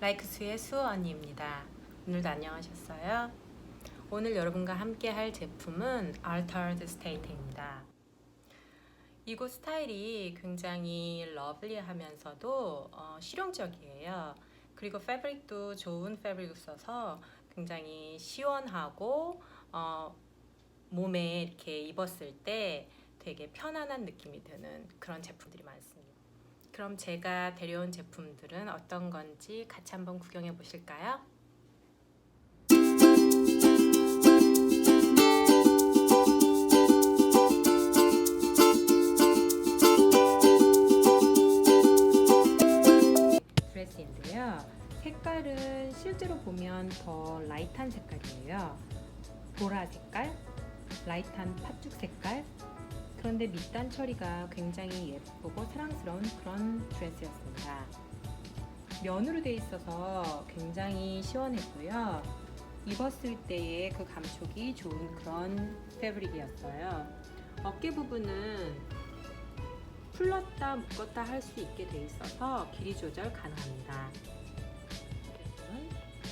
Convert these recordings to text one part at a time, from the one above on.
라이크스의 수호 언니입니다. 오늘도 안녕하셨어요? 오늘 여러분과 함께 할 제품은 Altered State입니다. 이곳 스타일이 굉장히 러블리하면서도 어, 실용적이에요. 그리고 패브릭도 좋은 패브릭을 써서 굉장히 시원하고 어, 몸에 이렇게 입었을 때 되게 편안한 느낌이 드는 그런 제품들이 많습니다. 그럼 제가 데려온 제품들은 어떤 건지 같이 한번 구경해 보실까요? 드레스인데요. 색깔은 실제로 보면 더 라이트한 색깔이에요. 보라 색깔, 라이트한 팥죽 색깔. 그런데 밑단 처리가 굉장히 예쁘고 사랑스러운 그런 드레스였습니다. 면으로 돼 있어서 굉장히 시원했고요. 입었을 때의 그 감촉이 좋은 그런 패브릭이었어요. 어깨 부분은 풀렀다 묶었다 할 수 있게 돼 있어서 길이 조절 가능합니다.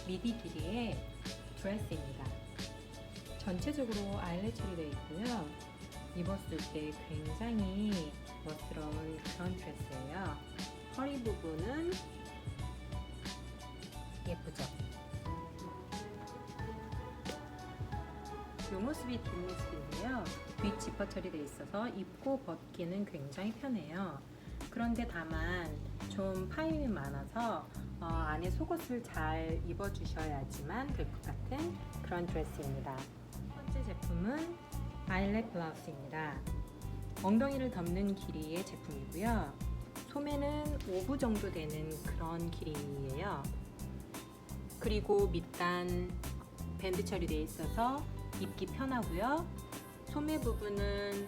미디 길이의 드레스입니다. 전체적으로 아일렛 처리되어 있고요. 입었을 때 굉장히 멋스러운 그런 드레스예요. 허리 부분은 예쁘죠? 이 모습이 뒷모습인데요. 뒷 지퍼 처리되어 있어서 입고 벗기는 굉장히 편해요. 그런데 다만 좀 파임이 많아서 어, 안에 속옷을 잘 입어주셔야지만 될 것 같은 그런 드레스입니다. 첫 번째 제품은 아일렛 블라우스입니다. 엉덩이를 덮는 길이의 제품이고요. 소매는 5부 정도 되는 그런 길이에요. 그리고 밑단 밴드 처리되어 있어서 입기 편하고요. 소매 부분은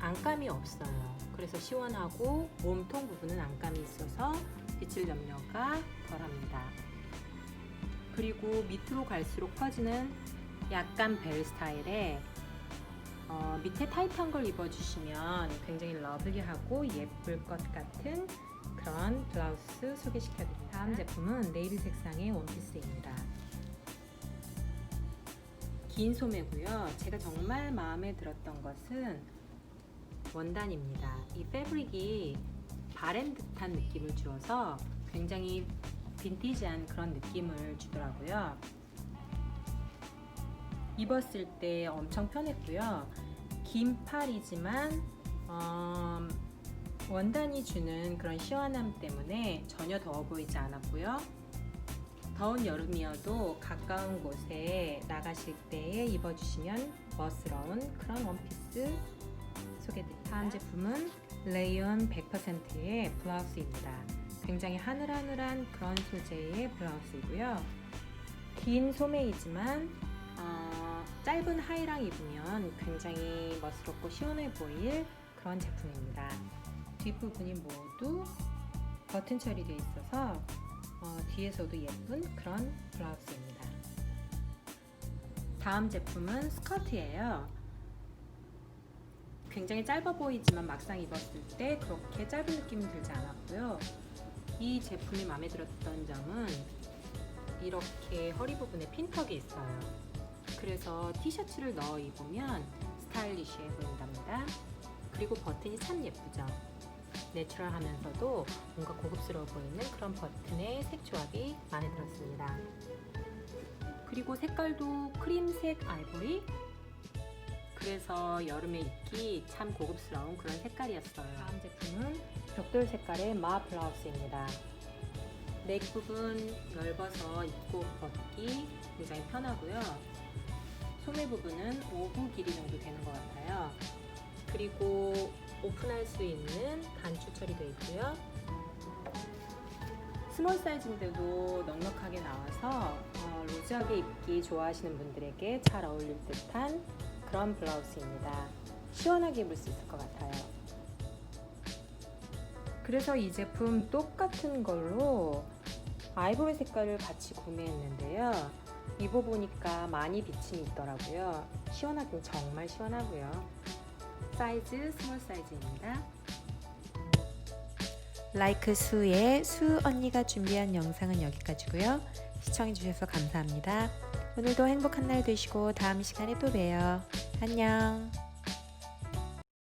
안감이 없어요. 그래서 시원하고 몸통 부분은 안감이 있어서 빗질 염려가 덜합니다. 그리고 밑으로 갈수록 퍼지는 약간 벨 스타일의 어, 밑에 타이트한 걸 입어주시면 굉장히 러블리하고 예쁠 것 같은 그런 블라우스 소개시켜드립니다. 다음 제품은 네이비 색상의 원피스입니다. 긴 소매고요. 제가 정말 마음에 들었던 것은 원단입니다. 이 패브릭이 바랜 듯한 느낌을 주어서 굉장히 빈티지한 그런 느낌을 주더라고요. 입었을 때 엄청 편했고요. 긴 팔이지만 어, 원단이 주는 그런 시원함 때문에 전혀 더워 보이지 않았고요. 더운 여름이어도 가까운 곳에 나가실 때에 입어주시면 멋스러운 그런 원피스 소개드립니다. 다음 제품은 레이온 100%의 블라우스입니다. 굉장히 하늘하늘한 그런 소재의 블라우스이고요. 긴 소매이지만 어, 짧은 하이랑 입으면 굉장히 멋스럽고 시원해 보일 그런 제품입니다. 뒷부분이 모두 버튼 처리되어 있어서 어, 뒤에서도 예쁜 그런 블라우스입니다. 다음 제품은 스커트예요. 굉장히 짧아 보이지만 막상 입었을 때 그렇게 짧은 느낌이 들지 않았고요. 이 제품이 마음에 들었던 점은 이렇게 허리 부분에 핀턱이 있어요. 그래서 티셔츠를 넣어 입으면 스타일리시해 보인답니다. 그리고 버튼이 참 예쁘죠. 내추럴하면서도 뭔가 고급스러워 보이는 그런 버튼의 색 조합이 마음에 들었습니다. 그리고 색깔도 크림색 아이보리 그래서 여름에 입기 참 고급스러운 그런 색깔이었어요. 다음 제품은 벽돌 색깔의 마 블라우스입니다. 넥 부분 넓어서 입고 벗기 굉장히 편하고요. 소매 부분은 5부 길이 정도 되는 것 같아요. 그리고 오픈할 수 있는 단추 처리되어 있고요. 스몰 사이즈인데도 넉넉하게 나와서 어, 루즈하게 입기 좋아하시는 분들에게 잘 어울릴 듯한 그런 블라우스입니다. 시원하게 입을 수 있을 것 같아요. 그래서 이 제품 똑같은 걸로 아이보리 색깔을 같이 구매했는데요. 입어보니까 많이 비침이 있더라고요. 시원하긴 정말 시원하고요. 사이즈 스몰 사이즈입니다. 라이크 수의 수 언니가 준비한 영상은 여기까지고요. 시청해주셔서 감사합니다. 오늘도 행복한 날 되시고 다음 시간에 또 봬요. 안녕.